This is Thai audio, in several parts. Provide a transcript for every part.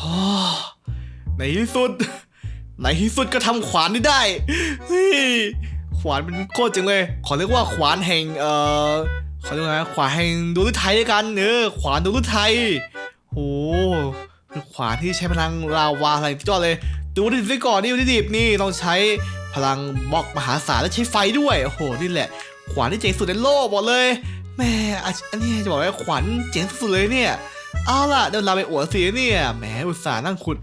ฮ่าในที่สุด ในที่สุดก็ทำขวานนี้ได้เฮ้ยขวานเป็นโคตรจังเลย ขอเรียกว่าขวานแห่งเอ่อขาเรียกว่าขวานแห่งดวงฤทัยด้วยกันเออขวานดวงฤทัยโอ้เป็นขวานที่ใช้พลังลาวาอะไรที่ยอดเลย ดูดิบก่อนนี่ดูดิบนี่ต้องใช้พลังบล็อกมหาศาลและใช้ไฟด้วยโอ้โหนี่แหละ ขวานที่เจ๋งสุดในโลกบอกเลยแม่อันนี้จะบอกว่าขวานเจ๋งสุดเลยเนี่ย เอาล่ะเดี๋ยวเราไปอวดสิเนี่ยแหมอุตส่าห์นั่งขุด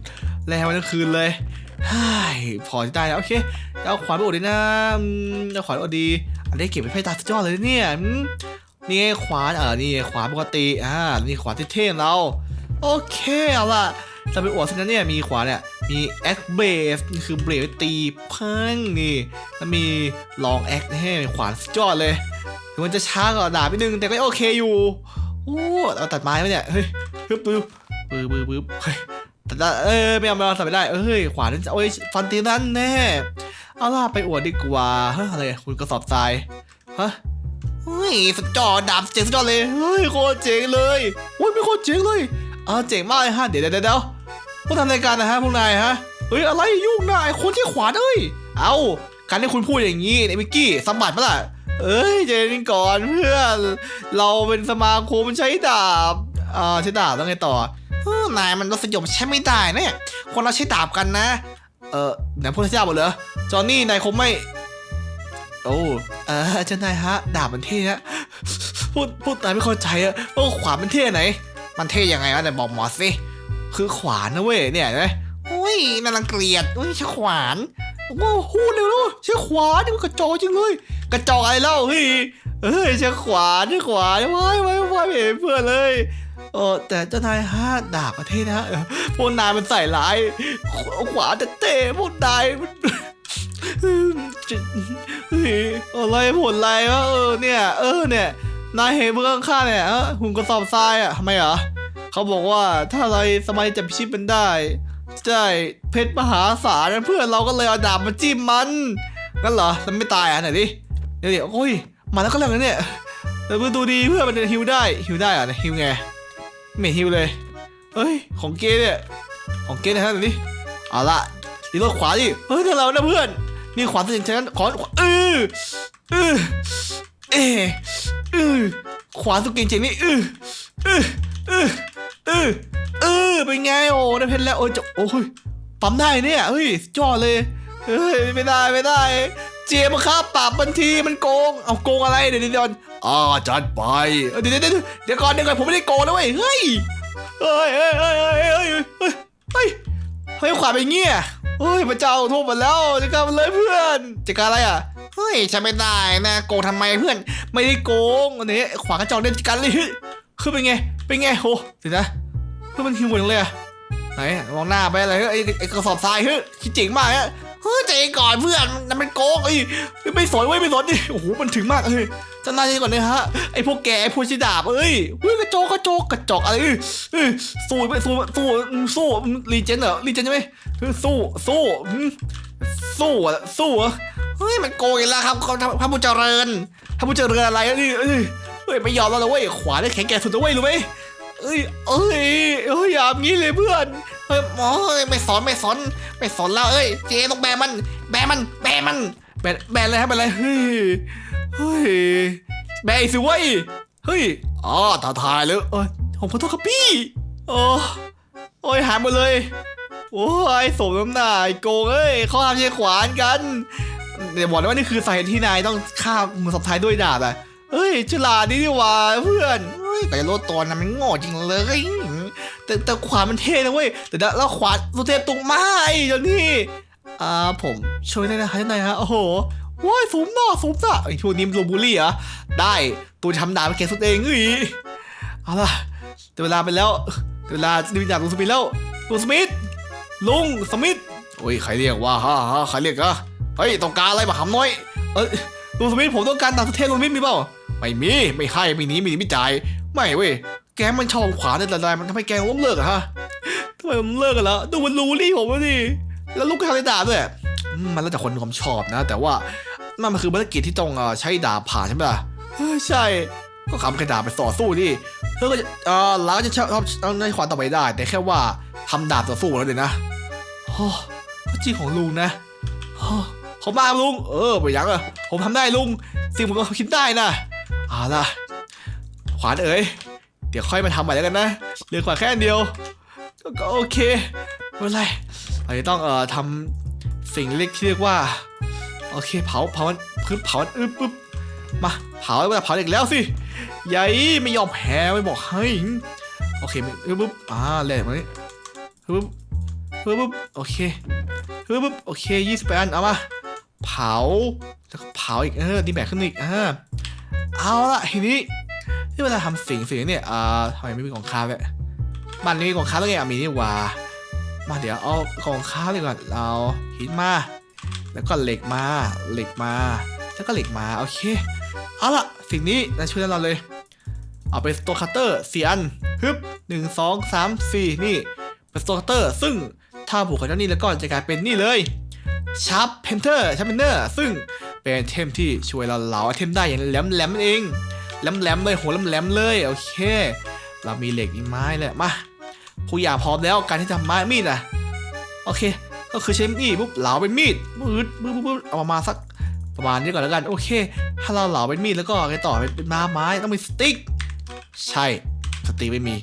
แรงวันทั้งคืนเลยฮ่ายพอจะได้แล้วโอเคเอาขวานไปอวดดีนะเอาขวานอวดดี อันนี้เก็บไปให้ตาสุดยอดเลยเนี่ยนี่ขวานเออนี่ขวานปกติอ่านี่ขวานเท่ๆเราโอเคเอาล่ะเราไปอวดสินะเนี่ยมีขวานเนี่ยมีแอคเบสคือเบรดตีพังนี่แล้วมีลองแอคให้ขวานสุดยอดเลยถึงมันจะช้ากว่าดาบนิดนึงแต่ก็โอเคอยู่ โอ้เราตัดไม้ไหมเนี่ย เฮ้ยปึ๊บปึ๊บปึ๊บปึ๊บปึ๊บเฮ้ยแต่ละเออไม่เอาไม่เอาใส่ไม่ได้เอ้ย ขวานนั่นจะโอ้ย ฟันตีนั่นแน่ เอาล่ะไปอวดดีกว่าเฮ้ยอะไรคุณกระสอบทราย ฮะเฮ้ยสุดยอดดาบเจ๋งสุดยอดเลย เฮ้ยโคตรเจ๋งเลยโอ้ยไม่โคตรเจ๋งเลยอ่าเจ๋งมากเลยฮะ เดี๋ยวเดี๋ยวเดี๋ยวพวกทำรายการนะฮะพวกนายฮะ เฮ้ยอะไรยุ่งนายคนที่ขวานเอ้ย เอาการที่คุณพูดอย่างนี้เนี่ยมิกกี้สมบัติปะล่ะ เอ้ยเจนก่อนเพื่อนเราเป็นสมาคมใช้ดาบอ่าใช้ดาบแล้วไงต่อนายมันรสยมใช้ไม่ได้เนี่ยคนเราใช้ดาบกันนะ เออไหนพูดใช้ดาบหมดเหรอจอห์นนี่นายคงไม่ โอ้เออเจ้านายฮะ ดาบมันเท่นะพูดพูดนายไม่เข้าใจอะว่าขวานมันเท่ไหน มันเท่ยังไงวะไหนบอกหมอสิคือขวานนะเว้ยเนี่ยนไหมโอ้ยน่ารังเกียจโอ้ยชขวาน โอ้โหเร็วแล้วใช้ขวานนี่มันกระจอกจริงเลย กระจอกอะไรเล่าเฮ้ยเฮ้ยใช้ขวานใช้ขวาว้ายว้ายว้ายไม่เห็นเพื่อนเลยเออแต่เจ้านายฮะดาบประเทศนะพวกนายมันใส่ร้าย ขวาแต่เตะพวกนายมันเฮ้ยอะไรผลอะไรวะเออเนี่ย เออเนี่ยนายเห็นเบื้องข้าเนี่ยเออหุ่นกระสอบทรายอะทำไมเหรอเขาบอกว่าถ้าอะไรสมัยจะพิชิตมันได้ จะได้เพชรมหาศาลเพื่อนเราก็เลยเอาดาบมาจิ้มมันงั้นเหรอมันไม่ตายอะไหนดิเดี๋ยวเดี๋ยวโอ้ยมาแล้วก็แล้วนะเนี่ยแต่เพื่อดูดีเพื่อนมันจะฮิวได้ฮิวได้อะนะฮิวไงไม่ฮิวเลยเฮ้ยของเกเนี่ยของเกนะฮะเดี๋ยวนี้เอาละนี่รถขวาดิเฮ้ยถ้าเรานะเพื่อนนี่ขวาสิฉะนั้นขอขวาเออเออเออเออขวาสุดเก่งจริงนี่เออเออเออ เออเออเป็นไงโอ้ได้เพชรแล้วโอ้ยจะโอ้ยปั๊มได้เนี่ยเฮ้ยสุดยอดเลยเฮ้ยไม่ได้ไม่ได้ เจียมครับปราบบันทีมันโกงเอาโกงอะไรเดี๋ยวเดี๋ยวเดี๋ยวอ่าจัดไปเออเดี๋ยวเดี๋ยวเดี๋ยวเดี๋ยวก่อนเดี๋ยวก่อนผมไม่ได้โกงนะเว้ยเฮ้ยเฮ้ยเฮ้ยเฮ้ยเฮ้ยเฮ้ยเฮ้ยเฮ้ยเฮ้ยขวาไปเงี้ยเฮ้ยพระเจ้าโทษมาแล้วจัดการมันเลยเพื่อนจัดการอะไรอะเฮ้ยใช่ไม่ได้นะโกงทำไมเพื่อนไม่ได้โกงอันนี้ขวากระจอกเล่นจัดการเลยเฮ้ยคือเป็นไงเป็นไงโหเดี๋ยวนะ เพื่อมันหิวหมดเลยอะไหนมองหน้าไปอะไรเฮ้ยไอ้ไอ้กระสอบทรายเฮ้ยคิดเจ๋งมากฮะเฮ้ยใจเย็นก่อนเพื่อนมันเป็นโกงไอ้ยไม่สนเว้ยไม่สนดิโอ้โหมันถึงมากเฮ้ยจะนายก่อนเลยฮะไอ้พวกแกไอ้พวกชิดาบเอ้ยเฮ้ยกระจกกระจกกระจอกอะไรเอ้ยเอ้ยสู้ไปสู้สู้สู้รีเจนเหรอรีเจนใช่ไหมเฮ้ยสู้สู้อืมสู้อะสู้อะเฮ้ยมันโกงอีกแล้วครับเขาพระผู้เจริญพระผู้เจริญอะไรอะนี่เอ้ยเฮ้ยไม่ยอมแล้วนะเว้ยขวาได้แข็งแกร่งสุดนะเว้ยรู้ไหม เอ้ยเอ้ยเอ้ยอย่าอย่างนี้เลยเพื่อนเฮ้ยโอ้ยไม่สอนไม่สอนไม่สอนแล้วเอ้ยเจต้องแบมัน แบมัน แบมัน แบนแบนเลยครับแบนเลยเฮ้ยเฮ้ยแบนอีกสิเว้ยเฮ้ยอ๋อท้าทายเลยเออผมขอโทษครับพี่โอ้โอ้ยหายหมดเลยโอ้ยสมน้ำหน้าโกงเอ้ยเขาทำใช้ขวานกันเดี๋ยวบอกนะว่านี่คือสาเหตุที่นายต้องฆ่ามือสับท้ายด้วยดาบอะ เฮ้ยฉลาดนี่ดีหว่าเพื่อนเฮ้ยแต่โลดตัวนั้นมันโง่จริงเลย แต่แต่ขวานมันเท่นะเว้ยแต่แล้วขวานสุเทพตรงมาไม้เดี๋ยวนี้อ่าผมช่วยได้นะคะท่านนายฮะโอ้โหว้ายสมหน้าสมหน้าไอ้พวกนี้มันโรบูลลี่เหรอได้ตัวทำดาบไปเก่สุดเองเฮ้ยเอาล่ะแต่เวลาไปแล้วเวลาดูดาบลุงสมิธแล้วลุงสมิธลุงสมิธโอ้ยใครเรียกว่าฮ่าฮ่าใครเรียกอะเฮ้ยต้องการอะไรมาหำน้อยเอ้ยลุงสมิธผมต้องการดาบสุเทพลุงสมิธมีเปล่า ไม่มีไม่ให้ไม่หนี้ไม่หนีไม่จ่ายไม่เว้ยแกมันชอบขวาเนี่ยแต่มันทำไมแกล้มเลิกอะฮะทำไมมันเลิกกันแล้วดูมันรู้รี่ผมแล้วดิแล้วลูกค้าในดาด้วยมันแล้วแต่คนความชอบนะ แต่ว่ามันมันคือภารกิจที่ต้องเออใช้ดาบผ่านใช่ไหมล่ะใช่ก็คำกระดาไปต่อสู้ดิเธอก็จะเออเราก็จะชอบชอบต้องได้ขวานต่อไปได้ แต่แค่ว่าทำดาบต่อสู้แล้วเดี๋ยนะโอ้ก็จริงของลุงนะโอ้ขอบมาลุง เออไปยังอะผมทำได้ลุง สิ่งผมก็คิดได้นะ เอาล่ะ ขวานเอ๋ย เดี๋ยวค่อยมาทำใหม่แล้วกันนะเหลือขวานแค่อันเดียว ก็โอเคไม่เป็นไรเราจะต้องเอ่อทำสิ่งเล็กที่เรียกว่า โอเคเผาเผามันพื้นเผามันอึ๊บปึ๊บมาเผาแล้วเผาอีกแล้วสิใหญ่ไม่ยอมแพ้ไม่บอกให้โอเคอึ๊บปึ๊บอ่าแหลกมานี่ปึ๊บปึ๊บปึ๊บโอเคปึ๊บปึ๊บโอเคยี่สิบแปดอันเอามาเผาแล้วก็เผาอีกเออดีแบกขึ้นอีกอ่า เอาละทีนี้ที่เวลาทำสิ่งสิ่งนี้เนี่ยอ่าทำไมไม่มีกล่องค้าเลยบ้านมีกล่องค้าแล้วไงอะมีนี่ว่ามาเดี๋ยวเอากล่องค้าเลยก่อนเราหินมา แล้วก็เหล็กมาเหล็กมา แล้วก็เหล็กมาโอเคเอาละสิ่งนี้นะช่วยเราเลย เอาเป็นสโตคัตเตอร์สี่อันฮึบหนึ่งสองสามสี่นี่เป็นสโตคัตเตอร์ ซึ่งถ้าผูกกับเจ้านี่แล้วก็จะกลายเป็นนี่เลยชาร์ปเพนเทอร์ชาร์ปเพนเทอร์ซึ่ง เป็นไอเทมที่ช่วยเราเหลาไอเทมได้อย่างแหลมแหลมเองแหลมแหลมเลยโหแหลมแหลมเลยโอเค เรามีเหล็กมีไม้เลยมาผู้อยาพร้อมแล้วการที่จะทำไม้มีดอะโอเค ก็คือใช้มีดปุ๊บเหลาเป็นมีดมืดปุ๊บปุ๊บปุ๊บเอามาสักประมาณนี้ก่อนแล้วกัน โอเค ถ้าเราเหลาเป็นมีดแล้วก็ไงต่อเป็นไม้ไม้ต้องมีสติ๊กใช่สติ๊กไม่มี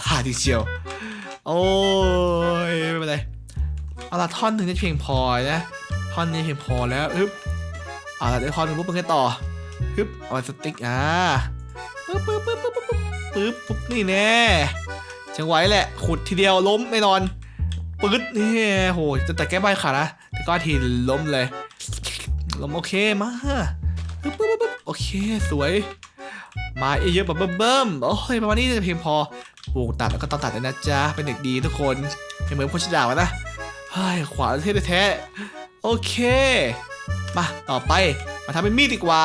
พลาดทีเชียว โอ้ยไม่เป็นไรเอาละท่อนหนึ่งจะเพียงพอนะ ท่อนนี้เพียงพอแล้วอึ๊บ เอาละได้ท่อนหนึ่งปุ๊บเป็นไงต่อฮึบเอาสติ๊กอ่าปึ๊บปึ๊บปึ๊บปึ๊บปึ๊บปึ๊บปุ๊บนี่แน่จังไหวแหละขุดทีเดียวล้มแน่นอนปึ๊ดนี่โหจะแต่แก้ใบขาดนะแต่ก็ทีล้มเลยล้มโอเคมาปึ๊บปึ๊บปึ๊บโอเคสวย มาเยอะๆแบบเบิ่มๆโอ้ยประมาณนี้จะเพียงพอปลูกตัดแล้วก็ต้องตัดเลยนะจ๊ะเป็นเด็กดีทุกคนไม่เหมือนพ่อชิดาวนะเฮ้ยขวาเท่แท้ๆโอเค มาต่อไปมาทำเป็นมีดดีกว่า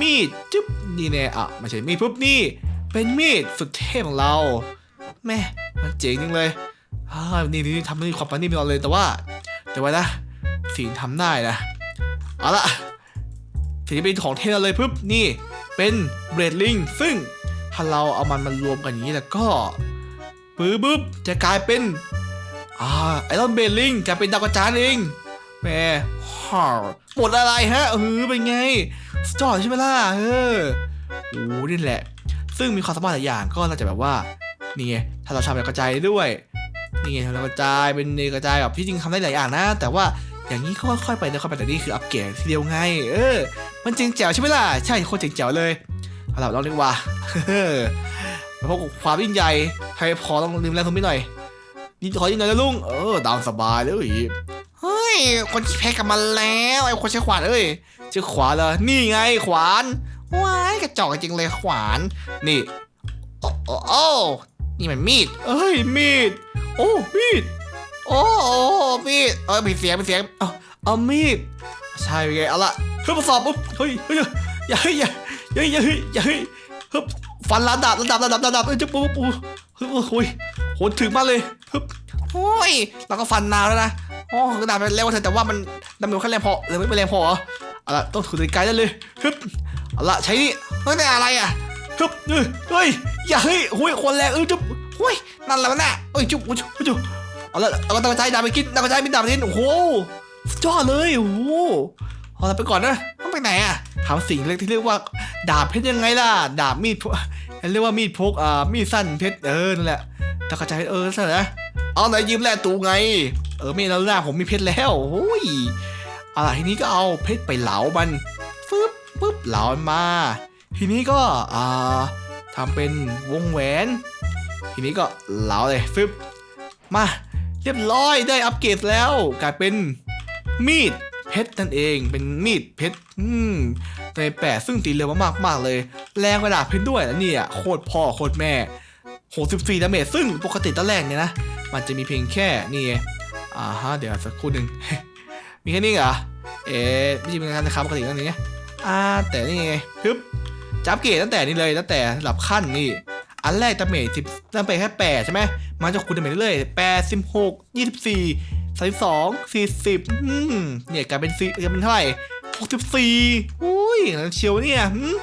มีดจึ๊บนี่แน่อะไม่ใช่มีดปุ๊บนี่ เป็นมีดสุดเทพของเราแม่มันเจ๋งจริงเลยนี่นี่ทำให้ความปานนี่ไม่รอเลยแต่ว่าเดี๋ยวไว้นะสิ่งทำได้นะเอาละสิ่งที่เป็นของเทพเราเลยปุ๊บนี่เป็นเบรดลิงซึ่งถ้าเราเอามันมารวมกันอย่างนี้แล้วก็ปึ๊บปึ๊บจะกลายเป็นอ่าไอรอนเบรดลิงกลายเป็นดาวกระจายเองแม่าหมดอะไรฮะเออเป็นไงสจอดใช่ไหมล่ะเออโอ้นี่แหละ ซึ่งมีความสามารถหลายอย่างก็น่าจะแบบว่านี่ไงถ้าเราทำแบบกระจายด้วยนี่ไงเรากระจายเป็นกระจายแบบที่จริงทำได้หลายอย่างนะ แต่ว่าอย่างนี้ค่อยๆไปนะค่อยๆไปแต่นี่คืออัปเกรดทีเดียวไง เออ มันจริงแจ๋วใช่ไหมล่ะใช่โคตรเจ๋งแจ๋วเลยเอาล่ะเราเรีกว่าไปพบกับความยิ่งใหญ่ใครพอต้องลืมแรงทุนนิดหน่อยนี่ขอยิ่งหน่อยนะลุงเออตามสบายเลยเฮ้ย คนแพ้กลับมาแล้วไอ้คนใช้ขวานเอ้ยเจอขวานเหรอนี่ไงขวานว้ายกระจอกจริงเลยขวาน นี่โอ้โอ้โอนี่มันมีด เอ้ยมีด โอ้มีดโอ้โอ้มีดเออมีเสียงมีเสียงเอาเอามีดใช่ไงเอาละเฮ้ยมาสอบปุ๊บเฮ้ยเฮ้ยอย่าเฮ้ยอย่าอย่าอย่าเฮ้ยอย่าเฮ้ยเฮ้ยฟันระดับระดับระดับระดับเอ้ยจะปุ๊บปุ๊บเฮ้ยโอ้ยโหถึงมากเลยฮ้ย โอ้ยเราก็ฟันนานแล้วนะโอ้กระดาษมันเร็วเถอะแต่ว่ามันดำเนินขั้นแรงพอหรือไม่แรงพอเหรอเอาละต้องถูไกลได้เลยฮ้ยเอาละใช้นี่เฮ้ยนี่อะไรอะฮ้ยเฮ้ยเฮ้ยอย่าเฮ้ยโอ้ยคนแรงเออจุ๊บโอ้ยนั่นแหละมันน่ะเอ้ยจุ๊บจุ๊บจุ๊บเอาละเอากระต่ายดาบไปกินดากระจายมีดาบไปกินโอ้โหสุดยอเลยโอ้โหเอาละไปก่อนนะต้องไปไหนอะถามสิ่งเล็กที่เรียกว่า ดาบเพชรยังไงล่ะ ดาบมีดพกเรียกว่ามีดพกอ่ามีดสั้นเพชรเออนั่นแหละดาบกระจาเออสั้นนะ เอาไหนยืมแร่ตูไง เออไม่แล้วหน้าผมมีเพชรแล้วโอ้ยอาล่ะทีนี้ก็เอาเพชรไปเหลามันฟึบปึ๊บเหลามันมา ทีนี้ก็อ่าทำเป็นวงแหวน ทีนี้ก็เหลาเลยฟึบมาเรียบร้อยได้อัปเกรดแล้วกลายเป็นมีดเพชรนั่นเองเป็นมีดเพชรอืมในแปดซึ่งตีเร็วมากมากๆเลย แรงกระดาษเพชรด้วยนะเนี่ยโคตรพ่อโคตรแม่ 64ดาเมจซึ่งปกติตอนแรกเนี่ยนะ มันจะมีเพียงแค่นี่ไงอ่าฮะเดี๋ยวสักครู่หนึ่งมีแค่นี้เหรอ เอ๊ะไม่ใช่เป็นการนะครับปกติตรงนี้อ่าแต่นี่ไงปึ๊บจับเกรดตั้งแต่นี่เลยตั้งแต่ระดับขั้นนี่อันแรกดาเมจสิบดาเมจแค่แปดใช่ไหมมันจะคูณดาเมจเรื่อยแปดสิบหกยี่สิบสี่สามสองสี่สิบอืมเนี่ยกลายเป็นสี่กลายเป็นเท่าไหร่หกสิบสี่อุ้ยนั่นเชียวเนี่ยหืม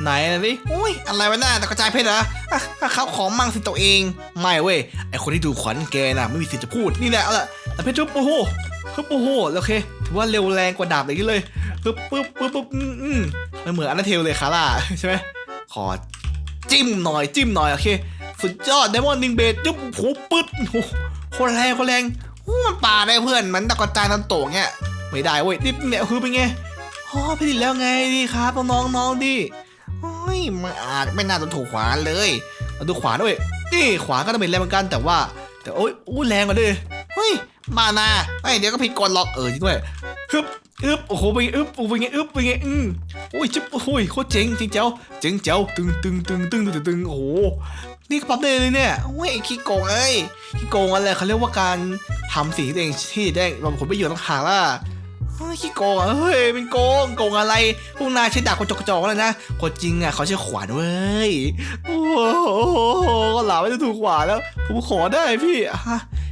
ไหนนะนี่โอ้ย อะไรวะหน้าตะกระจายเพชรเหรออะอะเขาของมั่งสิตัวเอง ไม่เว้ย ไอคนที่ดูขวัญแกน่ะไม่มีสิทธิ์จะพูด นี่แหละเอาละแต่เพชรจุ๊บโอ้โหฮึบโอ้โห โอเค ถือว่าเร็วแรงกว่าดาบอย่างนี้เลยปึ๊บปึ๊บปึ๊บปึ๊บอืมมันเหมือนอันาเทลเลยคาร่าใช่ไหมขอจิ้มหน่อยจิ้มหน่อยโอเค สุดยอดไดมอนด์นิงเบดจุ๊บโอ้โหปึ๊ดโอ้โหคตรแรงโคตรแรงโอ้มันป่าได้เพื่อนมันตะกระจายนันโตเงี้ยไม่ได้เว้ยนี่เนี่ยคือเป็นไงอ๋อผลิตแล้วไงดีครับน้องๆน้องดิ โอ้ยไม่อาจไม่น่าจะถูกขวาเลยเอาดูขวาด้วยนี่ขวาก็ต้องเป็นแรงเหมือนกันแต่ว่า แต่โอ้ยอู้แรงกว่าเลยเฮ้ยมานาไอ้ยเดี๋ยวก็ผิดกฎหรอกเออจริงด้วยฮึบอึบโอ้โหเป็นไงอึบโอ้เป็นไงอึบเป็นไงอืมโอ้ยจิ๊บโอ้ยโคตรเจ๋งจริงเจ้าเจ๋งเจ้าตึงตึงตึงตึงตึงตึงตึงโอ้โหนี่ก็ปั๊บได้เลยเนี่ยโอ้ยขี้โกงเอ้ยขี้โกงอะไรเขาเรียกว่าการทำสิ่งที่ตัวเองที่ได้ผลประโยชน์ต่างหากล่ะ ขี้โกงอะเฮ้ยเป็นโกงโกงอะไรพวกนายใช้ดาบกระจกกระจอกแล้วนะคนจริงอะเขาใช้ขวานเว้ยโอ้โหก็หลาไม่จะถูกขวานแล้ว ผมขอได้พี่อะ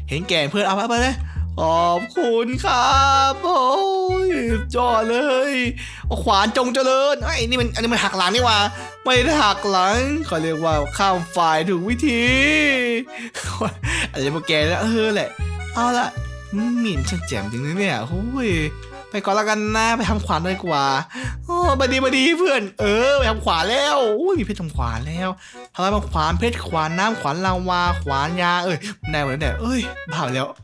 เห็นแก่เพื่อนเอาไปไปเลยขอบคุณครับโอ้ยจอดเลยขวานจงเจริญไอ้นี่มันอันนี้มันหักหลังนี่ว่า ไม่ได้หักหลังเขาเรียกว่าข้ามฝ่ายถูกวิธีอาจจะพวกแกแล้วเออแหละเอาละ หมิ่นช่างแจ่มจริงนะเนี่ยโอ้ยไปก่อนละกันนะไปทำขวานดีกว่าโอ้บดีบดีเพื่อน เออไปทำขวานแล้วโอ้ยมีเพชรทำขวานแล้วทำอะไรมาขวานเพชรขวานน้ำขวานลาวาขวานยาเอ้ยได้หมดแล้วเนี่ยเอ้ยบ้าไปแล้ว